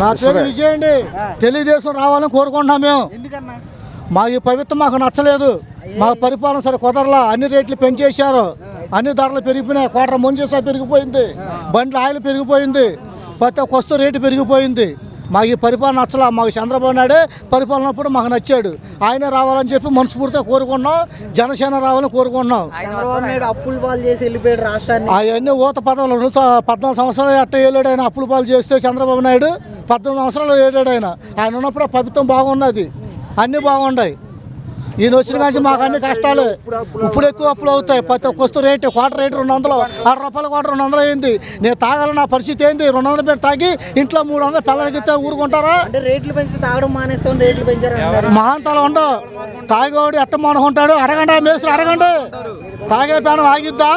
నా పేరు విజయ్ అండి తెలుగుదేశం రావాలని కోరుకుంటున్నాం మేము. ఎందుకన్నా? మా ఈ ప్రభుత్వం మాకు నచ్చలేదు. మా పరిపాలన సరే కుదరలా. అన్ని రేట్లు పెంచేశారు. అన్ని ధరలు పెరిగిపోయినాయి. కోట్ర ముంచేసా పెరిగిపోయింది. బండ్ల ఆయిల్ పెరిగిపోయింది. ప్రతి ఒక్క వస్తువు రేటు పెరిగిపోయింది. మాకు ఈ పరిపాలన నచ్చలా. మాకు చంద్రబాబు నాయుడే పరిపాలన అప్పుడు మాకు నచ్చాడు. ఆయనే రావాలని చెప్పి మనస్ఫూర్తిగా కోరుకున్నాం జనసేన రావాలని కోరుకున్నాం అప్పులు పాలు చేసి వెళ్ళిపోయాడు రాష్ట్రాన్ని అవన్నీ ఊత పదవులు పద్నాలుగు సంవత్సరాలు ఎట్ట ఏలాడు ఆయన అప్పుల పాలు చేస్తే చంద్రబాబు నాయుడు పద్నాలుగు సంవత్సరాలు ఏలాడు ఆయన. ఆయన ఉన్నప్పుడు ఆ ప్రభుత్వం బాగున్నది. అన్నీ బాగున్నాయి ఈయన వచ్చిన కానీ మాకు అన్ని కష్టాలు. ఇప్పుడు ఎక్కువ అప్పులు అవుతాయి. ప్రతి ఒక్క వస్తువు రేటు క్వార్టర్ రేటు రెండు వందలు ఆరు రూపాయల క్వార్టర్ రెండు వందలు అయింది. నేను తాగాలి నా పరిస్థితి ఏంది? రెండు వందలు పెట్టి తాగి ఇంట్లో మూడు వందలు పిల్లలకి ఊరుకుంటారా? అంటే రేట్లు పెంచితే తాగడం మానేస్తాం రేట్లు పెంచారు. మహాంతాలు ఉండవు. తాగేవాడు ఎట్ట మానుకుంటాడు? అడగండి మేస్త్రి అడగండి తాగే పేనం ఆగిద్దా?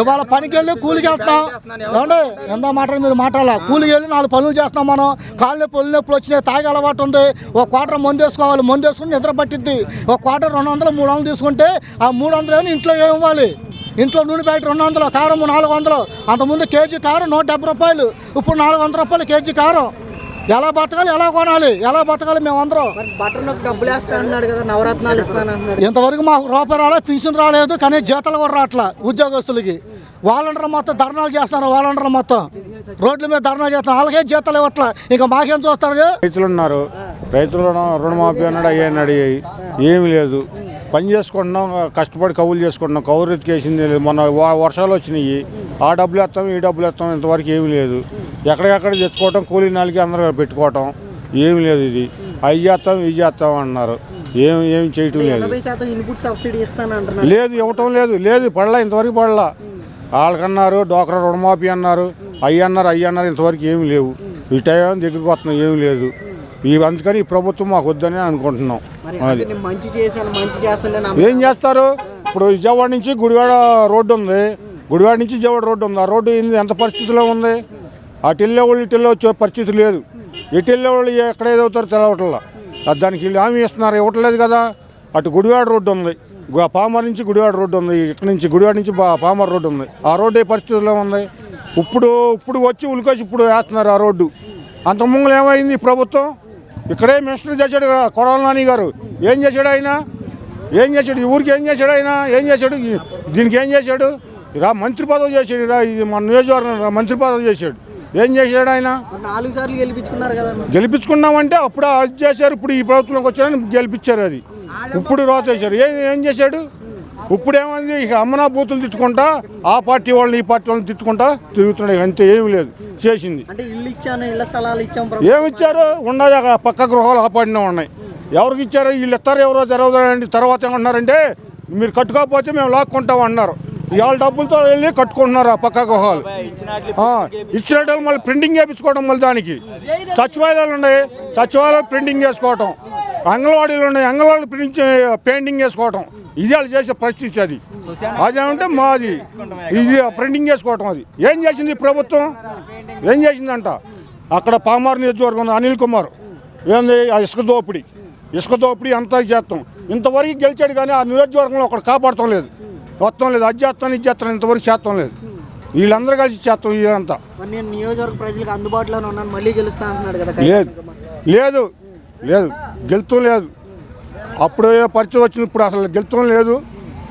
ఇవాళ పనికి వెళ్ళి కూలికి వెళ్తాం ఏమండి? ఎంత మాట మీరు మాట్లాడాల? కూలికి వెళ్ళి నాలుగు పనులు చేస్తాం మనం. కాళ్ళు నొప్పి ఒళ్ళు నొప్పులు వచ్చినాయి తాగే అలవాటు ఉంది. ఒక క్వార్టర్ మందు వేసుకోవాలి. మందు వేసుకుని నిద్ర పట్టిద్ది. ఒక క్వార్టర్ రెండు వందలు మూడు వందలు తీసుకుంటే ఆ మూడు వందలు ఇంట్లో ఏమి ఇవ్వాలి? ఇంట్లో నూనె ప్యాకెట్ రెండు వందలు కారం నాలుగు వందలు. అంతకుముందు కేజీ కారం నూట డెబ్బై రూపాయలు. ఇప్పుడు నాలుగు వందల రూపాయలు కేజీ కారం. ఎలా బతకాలి ఎలా కొనాలి ఎలా బతకాలి మేమందరం? డబ్బులు వేస్తానన్నాడు కదా నవరత్నాలు ఇంతవరకు మాకు రూపాయి రాలేదు పింఛన్ రాలేదు కానీ జీతాలు కూడా రావట్లా ఉద్యోగస్తులకి. వాలంటీర్ మొత్తం ధర్నాలు చేస్తున్నారు వాలంటీర్ మొత్తం. రోడ్ల మీద ధర్నా చేస్తున్నారు వాళ్ళకే జీతాలు ఇవ్వట్లా. ఇంకా మాకేం చూస్తారు? రైతులు ఉన్నారు. రైతులు రుణ- రుణమాఫీ అన్నాడు అయ్యి అన్నాడు ఏమీ లేదు. పని చేసుకుంటున్నాం కష్టపడి కవులు చేసుకుంటున్నాం. కౌలు ఎత్తుకేసింది లేదు. మొన్న వర్షాలు వచ్చినాయి. ఆ డబ్బులు వేస్తాం ఈ డబ్బులు వేస్తాం ఇంతవరకు ఏమీ లేదు. ఎక్కడికెక్కడ తెచ్చుకోవటం కూలీ నాలుగు అందరూ పెట్టుకోవటం ఏమీ లేదు ఇది. అవి చేస్తాం ఇవి చేస్తాం అన్నారు. ఏం ఏం చేయటం లేదు. లేదు ఇవ్వటం లేదు. లేదు పడలా ఇంతవరకు పడలా. వాళ్ళకన్నారు డోక్రా రుణమాఫీ అన్నారు. అయ్యి అన్నారు అయ్యి అన్నారు ఇంతవరకు ఏమీ లేవు. ఈ టైం దగ్గరికి వస్తున్నాం ఏమీ లేదు. ఈ అందుకని ఈ ప్రభుత్వం మాకు వద్దని అనుకుంటున్నాం. అది. ఏం చేస్తారు? ఇప్పుడు విజయవాడ నుంచి గుడివాడ రోడ్డు ఉంది. గుడివాడ నుంచి విజయవాడ రోడ్డు ఉంది. ఆ రోడ్డు ఏంది? ఎంత పరిస్థితిలో ఉంది? అటు వెళ్ళే వాళ్ళు ఇటు వెళ్ళే వచ్చే పరిస్థితి లేదు. ఎటు వెళ్ళే ఎక్కడ ఏదవుతారో తెలవట్లా. దానికి వీళ్ళు హామీ ఇస్తున్నారు. ఇవ్వట్లేదు కదా. అటు గుడివాడ రోడ్డు ఉంది. పామర్ నుంచి గుడివాడ రోడ్డు ఉంది. ఇక్కడ నుంచి గుడివాడ నుంచి పామర్ రోడ్డు ఉంది. ఆ రోడ్డు ఏ పరిస్థితిలో ఉంది? ఇప్పుడు ఇప్పుడు వచ్చి ఉలికొచ్చి ఇప్పుడు వేస్తున్నారు ఆ రోడ్డు. అంత ముంగలు ఏమైంది ప్రభుత్వం? ఇక్కడే మినిస్టర్ చేశాడు కొడాల నాని గారు. ఏం చేశాడు ఆయన? ఏం చేశాడు? ఈ ఊరికి ఏం చేశాడు ఆయన? ఏం చేశాడు? దీనికి ఏం చేశాడు? రా మంత్రి పదవి చేశాడు రా ఇది మన నియోజకవర్గం మంత్రి పదవి చేశాడు. ఏం చేశాడు ఆయన? నాలుగు సార్లు గెలిపించుకున్నారు కదా గెలిపించుకున్నామంటే అప్పుడు అది చేశారు ఇప్పుడు ఈ ప్రభుత్వంలోకి వచ్చారని గెలిపించారు అది. ఇప్పుడు రోత వేశారు ఏం ఏం చేశాడు? ఇప్పుడు ఏమైంది ఇక అమ్మనా బూతులు తిట్టుకుంటా ఆ పార్టీ వాళ్ళని ఈ పార్టీ వాళ్ళని తిట్టుకుంటా తిరుగుతున్నాయి. అంతే ఏమీ లేదు. చేసింది. అంటే ఇల్లు ఇచ్చాను ఇళ్ళ స్థలాలు ఇచ్చాం ప్రభుత్వం. ఏమి ఇచ్చారు ఉన్నాయి అక్కడ. పక్క గృహాలు ఆపాడినా ఉన్నాయి. ఎవరికి ఇచ్చారు? వీళ్ళు ఇస్తారు ఎవరో జరగదండి తర్వాత ఏమన్నారంటే మీరు కట్టుకోకపోతే మేము లాక్కుంటాం అన్నారు. ఇవాళ డబ్బులతో వెళ్ళి కట్టుకుంటున్నారు ఆ పక్క గృహాలు. ఆ, ఇచ్చినట్టు మళ్ళీ ప్రింటింగ్ చేయించుకోవడం మళ్ళీ దానికి. సచివాలయాలు ఉన్నాయి. సచివాలయాలు ప్రింటింగ్ చేసుకోవటం. అంగన్వాడీలు ఉన్నాయి. అంగన్వాడీ ప్రింట్ పెయింటింగ్ చేసుకోవటం. ఇది వాళ్ళు చేసే పరిస్థితి అది. అదేమంటే మాది. ఇది ప్రింటింగ్ చేసుకోవటం అది. ఏం చేసింది ప్రభుత్వం? ఏం చేసిందంట? అక్కడ పామార్ నియోజకవర్గం అనిల్ కుమార్. ఏంది? ఆ ఇసుక దోపిడీ. ఇసుక దోపిడీ అంతా చేస్తాం. ఇంతవరకు గెలిచాడు కానీ ఆ నియోజకవర్గంలో ఒకటి కాపాడటం లేదు. మొత్తం లేదు. అది చేస్తాను ఇది చేస్తాను ఇంతవరకు చేస్తాం లేదు. వీళ్ళందరూ కలిసి చేస్తాం వీళ్ళంతా నియోజకవర్గ ప్రజలకు అందుబాటులోనే ఉన్నాను మళ్ళీ గెలుస్తా అంటున్నాడు కదా లేదు. లేదు. లేదు. గెలుతం లేదు. అప్పుడు పరిచయం వచ్చింది. ఇప్పుడు అసలు గెలుతం లేదు.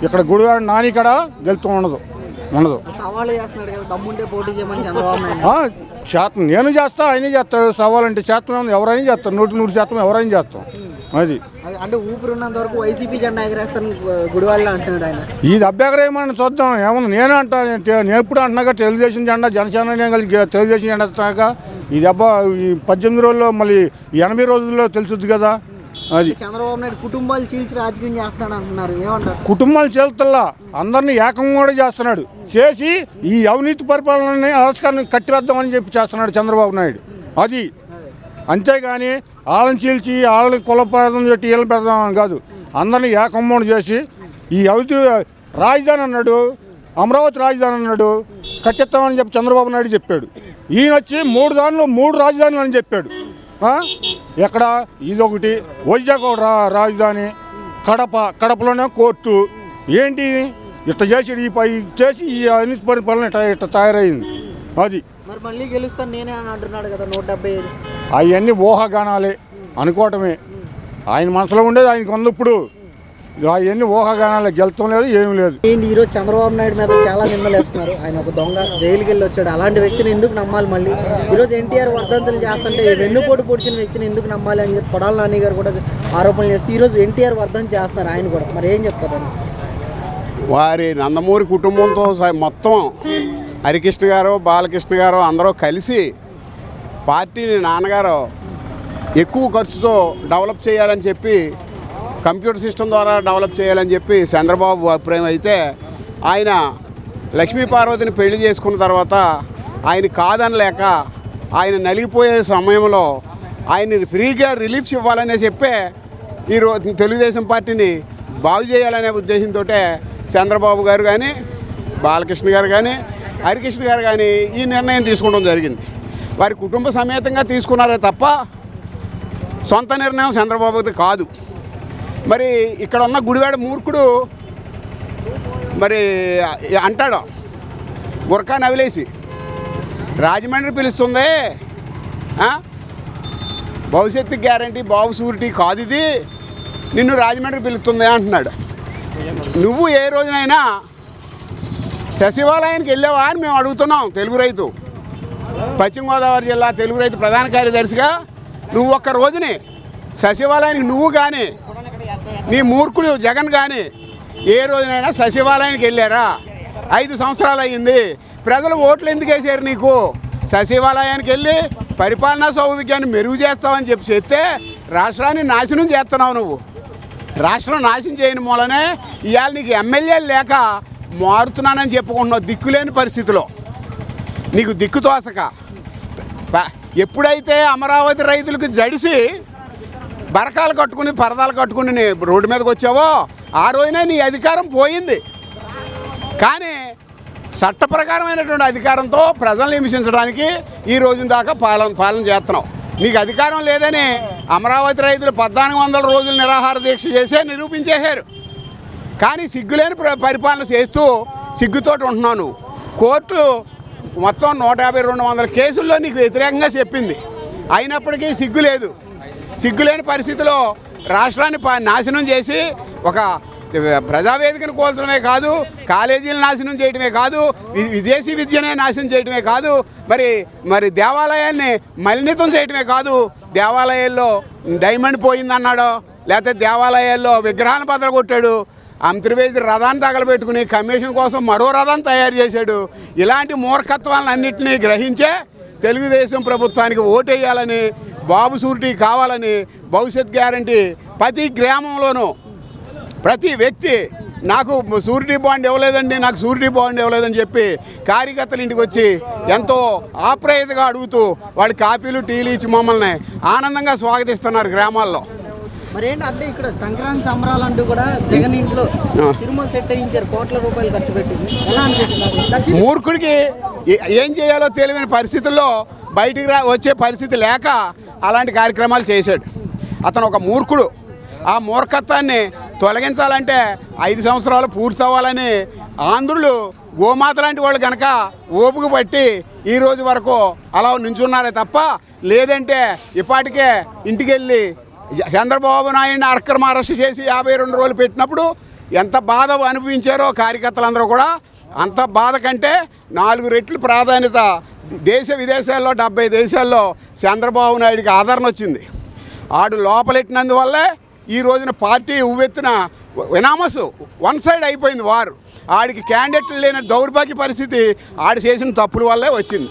ఇక్కడ గుడివాడ నాని కాడ గెలుతం ఉండదు. ఉండదు. శాతం నేను చేస్తా ఆయనే చేస్తాడు. సవాలంటే శాతం ఏముంది, ఎవరైనా చేస్తారు. నూటి నూరు శాతం ఎవరైనా చేస్తాం. అది. అంటే ఊపిరి ఉన్నంత వరకు వైసీపీ జెండా ఎగరేస్తాను గుడివాళ్ళలో అంటున్నాడు ఆయన. ఇది అభ్యగరేమని చూద్దాం. ఏముంది నేనే అంటా నేను ఎప్పుడు అంటున్నాక తెలుగుదేశం జెండా జనసేన కలిసి తెలుగుదేశం జెండా ఈ దెబ్బ ఈ పద్దెనిమిది రోజుల్లో మళ్ళీ ఎనభై రోజుల్లో తెలుసుద్ది కదా. అది. చంద్రబాబు నాయుడు కుటుంబాలు చీల్చి రాజకీయం చేస్తాడు అంటున్నారు. ఏమంటారు? కుటుంబాలు చేలుతల్లా అందరినీ ఏకం కూడా చేస్తున్నాడు. చేసి ఈ అవినీతి పరిపాలనని అరచకాన్ని కట్టివేద్దామని చెప్పి చేస్తున్నాడు చంద్రబాబు నాయుడు. అది. అంతేగాని వాళ్ళని చీల్చి వాళ్ళని కులప్రదం పెట్టి వీళ్ళని పెడదామని కాదు. అందరినీ ఏకమ్మోడు చేసి ఈ అవితి రాజధాని అన్నాడు అమరావతి రాజధాని అన్నాడు కట్టిస్తామని చెప్పి చంద్రబాబు నాయుడు చెప్పాడు. ఈయన వచ్చి మూడు దానిలో మూడు రాజధానులు అని చెప్పాడు? ఎక్కడ? ఇదొకటి. వైజాగ్ రాజధాని. కడప కడపలోనే కోర్టు. ఏంటి? ఇట్లా చేసి ఈ పై చేసి ఈ అవినీతి పరిపాలన ఇట్లా ఇట్లా తయారైంది. అది. మరి మళ్ళీ గెలుస్తాను నేనే అని అంటున్నాడు కదా నూట డెబ్బై ఐదు. అవన్నీ ఊహాగానాలే. అనుకోవటమే. ఆయన మనసులో ఉండేది ఆయనకు ఉంది ఇప్పుడు. అవన్నీ ఊహాగానాలే గెలుతం లేదు ఏమీ లేదు. ఏంటి ఈరోజు చంద్రబాబు నాయుడు మీద చాలా నిందలు వేస్తున్నారు. ఆయన ఒక దొంగ జైలుకి వెళ్ళి వచ్చాడు. అలాంటి వ్యక్తిని ఎందుకు నమ్మాలి మళ్ళీ? ఈరోజు ఎన్టీఆర్ వర్ధంతులు చేస్తుంటే వెన్నుపోటు పొడిచిన వ్యక్తిని ఎందుకు నమ్మాలి అని చెప్పి కొడాల నాని గారు కూడా ఆరోపణలు చేస్తే ఈరోజు ఎన్టీఆర్ వర్ధంతి చేస్తున్నారు ఆయన కూడా. మరి ఏం చెప్తారు వారి నందమూరి కుటుంబంతో మొత్తం హరికృష్ణ గారు బాలకృష్ణ గారు అందరూ కలిసి పార్టీని నాన్నగారు ఎక్కువ ఖర్చుతో డెవలప్ చేయాలని చెప్పి కంప్యూటర్ సిస్టమ్ ద్వారా డెవలప్ చేయాలని చెప్పి చంద్రబాబు అభిప్రాయం అయితే ఆయన లక్ష్మీ పార్వతిని పెళ్ళి చేసుకున్న తర్వాత ఆయన కాదనలేక ఆయన నలిగిపోయే సమయంలో ఆయన ఫ్రీగా రిలీఫ్స్ ఇవ్వాలనే చెప్పే ఈరోజు తెలుగుదేశం పార్టీని బాగు చేయాలనే ఉద్దేశంతో చంద్రబాబు గారు కానీ బాలకృష్ణ గారు కానీ హరికృష్ణ గారు కానీ ఈ నిర్ణయం తీసుకోవడం జరిగింది. వారి కుటుంబ సమేతంగా తీసుకున్నారే తప్ప సొంత నిర్ణయం చంద్రబాబుది కాదు. మరి ఇక్కడ ఉన్న గుడివాడ మూర్ఖుడు మరి అంటాడు గురకా నవిలేసి. రాజమండ్రి పిలుస్తుంది భవిష్యత్తు గ్యారంటీ బాబు సూరిటీ కాదు ఇది నిన్ను రాజమండ్రి పిలుస్తుంది అంటున్నాడు. నువ్వు ఏ రోజునైనా సచివాలయానికి వెళ్ళావా అని మేము అడుగుతున్నాం తెలుగు రైతు. పశ్చిమ గోదావరి జిల్లా తెలుగు రైతు ప్రధాన కార్యదర్శిగా నువ్వు ఒక్క రోజుని సచివాలయానికి నువ్వు కానీ నీ మూర్ఖుడు జగన్ కానీ ఏ రోజునైనా సచివాలయానికి వెళ్ళారా? ఐదు సంవత్సరాలు అయ్యింది. ప్రజలు ఓట్లు ఎందుకు వేసారు నీకు? సచివాలయానికి వెళ్ళి పరిపాలనా సౌవిధ్యాన్ని మెరుగు చేస్తావని చెప్పి చెప్తే రాష్ట్రాన్ని నాశనం చేస్తున్నావు నువ్వు. రాష్ట్రం నాశనం చేయని మూలనే ఇవాళ నీకు ఎమ్మెల్యేలు లేక మారుతున్నానని చెప్పుకుంటున్నావు దిక్కులేని పరిస్థితిలో. నీకు దిక్కు తోసక. ఎప్పుడైతే అమరావతి రైతులకు జడిసి బరకాలు కట్టుకుని పరదాలు కట్టుకుని నీ రోడ్డు మీదకి వచ్చావో ఆ రోజునే నీ అధికారం పోయింది. కానీ చట్టప్రకారమైనటువంటి అధికారంతో ప్రజల్ని హింసించడానికి ఈ రోజు దాకా పాలన పాలన చేస్తున్నావు. నీకు అధికారం లేదని అమరావతి రైతులు పద్నాలుగు వందల రోజులు నిరాహార దీక్ష చేసే నిరూపించేశారు. కానీ సిగ్గులేని ప్ర- పరిపాలన చేస్తూ సిగ్గుతోటి ఉంటున్నావు నువ్వు కోర్టు మొత్తం నూట యాభై రెండు వందల కేసుల్లో నీకు వ్యతిరేకంగా చెప్పింది. అయినప్పటికీ సిగ్గు లేదు సిగ్గులేని పరిస్థితిలో రాష్ట్రాన్ని నాశనం చేసి ఒక ప్రజావేదికను కోల్చడమే కాదు కాలేజీలు నాశనం చేయటమే కాదు విదేశీ విద్యనే నాశనం చేయటమే కాదు మరి మరి దేవాలయాన్ని మలినితం చేయటమే కాదు దేవాలయాల్లో డైమండ్ పోయిందన్నాడు లేకపోతే దేవాలయాల్లో విగ్రహాలను బదలగొట్టాడు అంతర్వేది రథాన్ని తగలబెట్టుకుని కమిషన్ కోసం మరో రథాన్ని తయారు చేశాడు. ఇలాంటి మూర్ఖత్వాలన్నింటినీ గ్రహించే తెలుగుదేశం ప్రభుత్వానికి ఓటేయాలని బాబు సూరిటీ కావాలని భవిష్యత్ గ్యారంటీ ప్రతి గ్రామంలోనూ ప్రతి వ్యక్తి నాకు సూరిటీ బాండ్ ఇవ్వలేదండి నాకు సూరిటీ బాండ్ ఇవ్వలేదని చెప్పి కార్యకర్తలు ఇంటికి వచ్చి ఎంతో ఆప్యాయతగా అడుగుతూ వాళ్ళు కాపీలు టీలు ఇచ్చి మమ్మల్ని ఆనందంగా స్వాగతిస్తున్నారు గ్రామాల్లో. మరి ఏంటి అంటే ఇక్కడ సంక్రాంతి సంబరాలు అంటూ కూడా జగన్ ఇంట్లో. తిరుమల సెట్ అయ్యించారు కోట్ల రూపాయలు ఖర్చు పెట్టింది. ఎలా అనిపిస్తుంది? మూర్ఖుడికి ఏ- ఏం చేయాలో తెలియని పరిస్థితుల్లో బయటికి రా వచ్చే పరిస్థితి లేక అలాంటి కార్యక్రమాలు చేశాడు. అతను ఒక మూర్ఖుడు. ఆ మూర్ఖత్వాన్ని తొలగించాలంటే ఐదు సంవత్సరాలు పూర్తవ్వాలని ఆంధ్రులు గోమాత లాంటి వాళ్ళు కనుక ఓపుకు పట్టి ఈ రోజు వరకు అలా నించున్నారే తప్ప లేదంటే ఇప్పటికే ఇంటికెళ్ళి చంద్రబాబు నాయుడిని అక్రమ అరెస్ట్ చేసి యాభై రెండు రోజులు పెట్టినప్పుడు ఎంత బాధ అనుభవించారో కార్యకర్తలందరూ కూడా అంత బాధ కంటే నాలుగు రెట్లు ప్రాధాన్యత దేశ విదేశాల్లో డెబ్బై దేశాల్లో చంద్రబాబు నాయుడికి ఆదరణ వచ్చింది. ఆడు లోపలెట్టినందువల్లే ఈ రోజున పార్టీ ఉవ్వెత్తున వినామస్ వన్ సైడ్ అయిపోయింది వారు. ఆడికి క్యాండిడేట్లు లేని దౌర్భాగ్య పరిస్థితి ఆడు చేసిన తప్పుల వల్లే వచ్చింది.